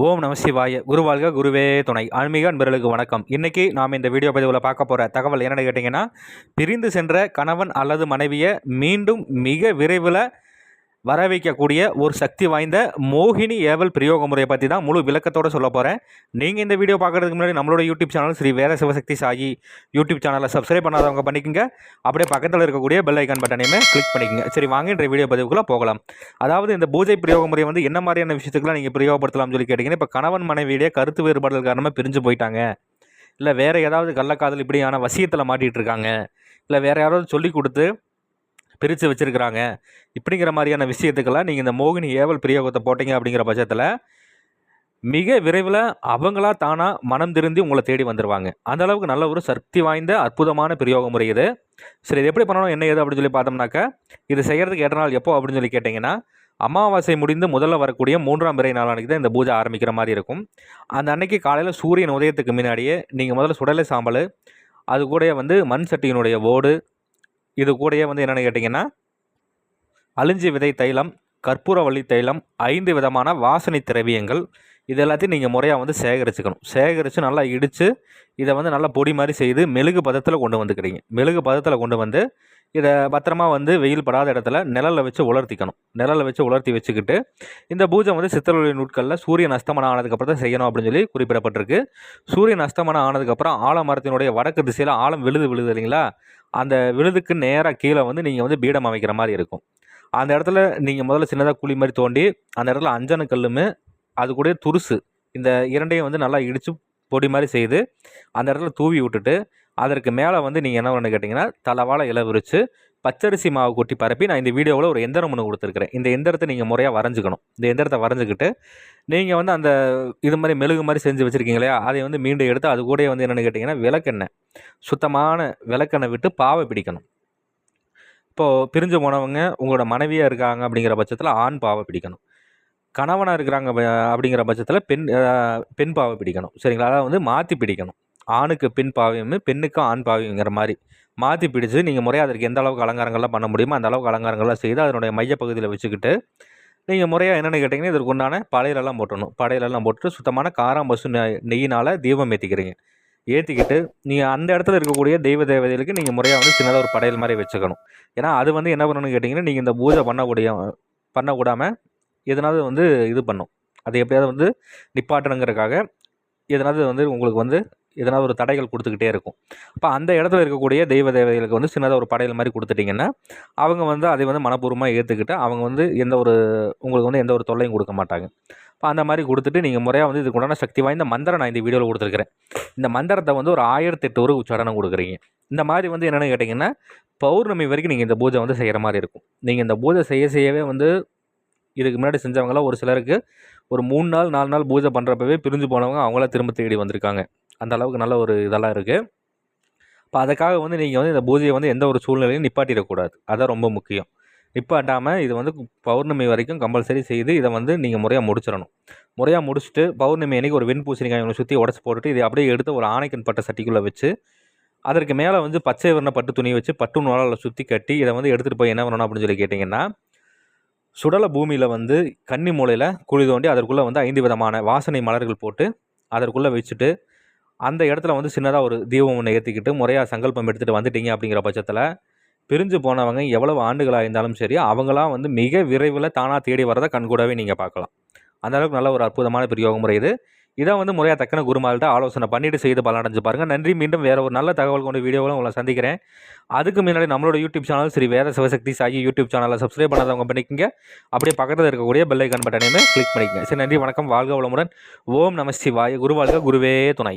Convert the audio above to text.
ஓம் நம சிவாய. குருவாழ்க குருவே துணை. ஆன்மீக அன்பர்களுக்கு வணக்கம். இன்றைக்கி நாம் இந்த வீடியோ பதிவில் பார்க்க போகிற தகவல் என்னென்னு கேட்டிங்கன்னா பிரிந்து சென்ற கணவன் அல்லது மனைவியை மீண்டும் மிக விரைவில் வர வைக்கக்கூடிய ஒரு சக்தி வாய்ந்த மோகினி ஏவல் பிரயோக முறையை பற்றி தான் முழு விளக்கத்தோடு சொல்ல போகிறேன் நீங்கள் இந்த வீடியோ பார்க்குறதுக்கு முன்னாடி நம்மளோட YouTube channel Sri Veda Sivasakthi Sai YouTube சேனலை சப்ஸ்கிரைப் பண்ணாதவங்க பண்ணிக்கங்க. அப்படியே பக்கத்தில் இருக்கக்கூடிய பெல் ஐக்கான் பட்டனையுமே கிளிக் பண்ணிக்கங்க. சரி வாங்க இன்றைய வீடியோ பதிவுக்குள்ளே போகலாம். அதாவது இந்த பூஜை பிரயோக முறை வந்து என்ன மாதிரியான விஷயத்துக்குலாம் நீங்கள் பிரயோகப்படுத்தலாம்னு சொல்லி கேட்டிங்கன்னா இப்போ கணவன் மனைவியுடைய கருத்து வேறுபாடுகள் காரணமாக பிரிஞ்சு போயிட்டாங்க. இல்லை வேறு ஏதாவது கள்ளக்காதல் இப்படியான வசியத்தில் மாட்டிகிட்டு இருக்காங்க. இல்லை வேறு யாராவது சொல்லி கொடுத்து பிரித்து வச்சுருக்கிறாங்க. இப்படிங்கிற மாதிரியான விஷயத்துக்கெல்லாம் நீங்கள் இந்த மோகினி ஏவல் பிரயோகத்தை போட்டீங்க அப்படிங்கிற பட்சத்தில் மிக விரைவில் அவங்களா தானாக மனம் திருந்தி உங்களை தேடி வந்துடுவாங்க அந்த அளவுக்கு நல்ல ஒரு சக்தி வாய்ந்த அற்புதமான பிரயோக முறை இது. சரி இது எப்படி பண்ணணும் என்ன ஏது அப்படின்னு சொல்லி பார்த்தோம்னாக்கா இது செய்கிறதுக்கு ஏற்ற நாள் எப்போ அப்படின்னு சொல்லி கேட்டிங்கன்னா அமாவாசை முடிந்து முதல்ல வரக்கூடிய மூன்றாம் பிறை நாள் தான் இந்த பூஜை ஆரம்பிக்கிற மாதிரி இருக்கும். அந்த அன்னைக்கு காலையில் சூரியன் உதயத்துக்கு முன்னாடியே நீங்கள் முதல்ல சுடலை சாம்பல் அது கூடயே வந்து மண் சட்டியினுடைய ஓடு இது கூடயே வந்து என்னென்னு கேட்டிங்கன்னா அழிஞ்சி விதை தைலம் கற்பூரவள்ளி தைலம் ஐந்து விதமான வாசனை திரவியங்கள் இது எல்லாத்தையும் நீங்கள் முறையாக வந்து சேகரிச்சுக்கணும். சேகரித்து நல்லா இடித்து இதை வந்து நல்லா பொடி மாதிரி செய்து மெழுகு பதத்தில் கொண்டு வந்துக்கிறீங்க. மெழுகு பதத்தில் கொண்டு வந்து இதை பத்திரமா வந்து வெயில் படாத இடத்துல நிழலில் வச்சு உலர்த்திக்கணும். நிழலில் வச்சு உலர்த்தி வச்சுக்கிட்டு இந்த பூஜை வந்து சித்தரொழி நூட்களில் சூரியன் அஸ்தமனம் ஆனதுக்கப்புறம் தான் செய்யணும் அப்படின்னு சொல்லி குறிப்பிடப்பட்டிருக்கு. சூரியன் அஸ்தமனம் ஆனதுக்கப்புறம் ஆலமரத்தினுடைய வடக்கு திசையில் ஆழம் விழுது விழுது இல்லைங்களா? அந்த விழுதுக்கு நேராக கீழே வந்து நீங்கள் வந்து பீடம் அமைக்கிற மாதிரி இருக்கும். அந்த இடத்துல நீங்கள் முதல்ல சின்னதாக குழி மாதிரி தோண்டி அந்த இடத்துல அஞ்சன கல்லுமே அது கூட துருசு இந்த இரண்டையும் வந்து நல்லா இடித்து பொடி மாதிரி செய்து அந்த இடத்துல தூவி விட்டுட்டு அதற்கு மேலே வந்து நீங்கள் என்ன பண்ணு கேட்டிங்கன்னா தலைவாழை இலை விரித்து பச்சரிசி மாவு கொட்டி பரப்பி நான் இந்த வீடியோவில் ஒரு எந்திரம் ஒன்று கொடுத்துருக்குறேன். இந்த எந்திரத்தை நீங்கள் முறையாக வரைஞ்சிக்கணும். இந்த எந்திரத்தை வரைஞ்சிக்கிட்டு நீங்கள் வந்து அந்த இது மாதிரி மெழுகு மாதிரி செஞ்சு வச்சுருக்கீங்க இல்லையா? அதை வந்து மீண்டும் எடுத்து அது கூட வந்து என்னென்னு கேட்டிங்கன்னா விளக்கெண்ணெய். சுத்தமான விளக்கெண்ணெய் விட்டு பாவை பிடிக்கணும். இப்போது பிரிஞ்சு போனவங்க உங்களோட மனைவியாக இருக்காங்க அப்படிங்கிற பட்சத்தில் ஆண் பாவை பிடிக்கணும். கணவனாக இருக்கிறாங்க அப்படிங்கிற பட்சத்தில் பெண் பெண் பாவை பிடிக்கணும். சரிங்களா? அதாவது வந்து மாற்றி பிடிக்கணும். ஆணுக்கு பெண் பாவையும் பெண்ணுக்கும் ஆண் பாவியங்கிற மாதிரி மாற்றி பிடிச்சு நீங்கள் முறையாக அதற்கு எந்த அளவுக்கு அலங்காரங்கள்லாம் பண்ண முடியுமோ அந்த அளவுக்கு அலங்காரங்கள்லாம் செய்து அதனுடைய மையப்பகுதியில் வச்சுக்கிட்டு நீங்கள் முறையாக என்னென்னு கேட்டிங்கன்னா இதற்கு உண்டான படையிலெல்லாம் போட்டணும். படையிலெல்லாம் போட்டுட்டு சுத்தமான காரம் பசு நெய்யினால் தீபம் ஏற்றிக்கிறீங்க ஏற்றிக்கிட்டு நீங்கள் அந்த இடத்துல இருக்கக்கூடிய தெய்வ தேவதைகளுக்கு நீங்கள் முறையாக வந்து சின்னதாக ஒரு படையல் மாதிரி வச்சுக்கணும். ஏன்னா அது வந்து என்ன பண்ணணும்னு கேட்டிங்கன்னா நீங்கள் இந்த பூஜை பண்ணக்கூடிய பண்ணக்கூடாமல் எதனாவது வந்து இது பண்ணும். அது எப்படியாவது வந்து நிப்பாட்டணுங்கிறதுக்காக எதனாவது வந்து உங்களுக்கு வந்து எதனா ஒரு தடைகள் கொடுத்துக்கிட்டே இருக்கும். அப்போ அந்த இடத்துல இருக்கக்கூடிய தெய்வ தேவதைகளுக்கு வந்து சின்னதாக ஒரு படையல் மாதிரி கொடுத்துட்டிங்கன்னா அவங்க வந்து அதை வந்து மனப்பூர்வமாக ஏற்றுக்கிட்டு அவங்க வந்து எந்த ஒரு உங்களுக்கு வந்து எந்த ஒரு தொல்லையும் கொடுக்க மாட்டாங்க. இப்போ அந்த மாதிரி கொடுத்துட்டு நீங்கள் முறையாக வந்து இதுக்கு உண்டான சக்தி வாய்ந்த மந்திரம் நான் இந்த வீடியோவில் கொடுத்துருக்குறேன். இந்த மந்திரத்தை வந்து ஒரு ஆயிரத்தி எட்டு ஒரு உச்சாரணம் கொடுக்குறீங்க. இந்த மாதிரி வந்து என்னென்னு கேட்டிங்கன்னா பௌர்ணமி வரைக்கும் நீங்கள் இந்த பூஜை வந்து செய்கிற மாதிரி இருக்கும். நீங்கள் இந்த பூஜை செய்ய செய்யவே வந்து இதுக்கு முன்னாடி செஞ்சவங்களாம் ஒரு சிலருக்கு ஒரு மூணு நாள் நாலு நாள் பூஜை பண்ணுறப்பவே பிரிஞ்சு போனவங்க அவங்களாம் திரும்ப தேடி வந்திருக்காங்க. அந்த அளவுக்கு நல்ல ஒரு இதெல்லாம் இருக்குது இப்போ அதுக்காக வந்து நீங்கள் வந்து இந்த பூஜையை வந்து எந்த ஒரு சூழ்நிலையும் நிப்பாட்டிடக்கூடாது. அதான் ரொம்ப முக்கியம். நிப்பாட்டாமல் இது வந்து பௌர்ணமி வரைக்கும் கம்பல்சரி செய்து இதை வந்து நீங்கள் முறையாக முடிச்சிடணும். முறையாக முடிச்சுட்டு பௌர்ணமி அன்றைக்கி ஒரு வெண் பூசணிக்காய் ஒன்று சுற்றி உடச்சி போட்டுட்டு இதை அப்படியே எடுத்து ஒரு ஆணைக்கன் பட்ட சட்டிக்குள்ளே வச்சு அதற்கு மேலே வந்து பச்சை வர்ண பட்டு துணி வச்சு பட்டு நூலால் சுற்றி கட்டி இதை வந்து எடுத்துகிட்டு போய் என்ன பண்ணணும் அப்படின்னு சொல்லி கேட்டிங்கன்னா சுடல பூமியில் வந்து கன்னி மூலையில் குழி தோண்டி அதற்குள்ளே வந்து ஐந்து விதமான வாசனை மலர்கள் போட்டு அதற்குள்ளே வச்சுட்டு அந்த இடத்துல வந்து சின்னதாக ஒரு தீபம் ஒன்று ஏற்றிக்கிட்டு முறையாக சங்கல்பம் எடுத்துகிட்டு வந்துட்டீங்க அப்படிங்கிற பட்சத்தில் பிரிஞ்சு போனவங்க எவ்வளவு ஆண்டுகளாக இருந்தாலும் சரி அவங்களாம் வந்து மிக விரைவில் தானாக தேடி வரதை கண்கூடவே நீங்கள் பார்க்கலாம். அந்தளவுக்கு நல்ல ஒரு அற்புதமான பிரயோக முறை இது. இதை வந்து முறையாக தக்கன குருமால்கிட்ட ஆலோசனை பண்ணிவிட்டு செய்து பலனடைஞ்சு பாருங்கள் நன்றி மீண்டும் வேறு ஒரு நல்ல தகவல் கொண்டு வீடியோவில் உங்களை சந்திக்கிறேன். அதுக்கு முன்னாடி நம்மளோட யூடியூப் சேனல் ஸ்ரீ வேத சிவசக்தி சாகி யூடியூப் சேனலை சப்ஸ்கிரைப் பண்ணாதவங்க பண்ணிக்கங்க. அப்படியே பக்கத்தில் இருக்கக்கூடிய பெல்லைக்கான் பட்டனையுமே கிளிக் பண்ணிக்கங்க. சரி நன்றி வணக்கம். வாழ்க வளமுடன். ஓம் நமஸ்தி வாய் குருவாழ்க குருவே துணை.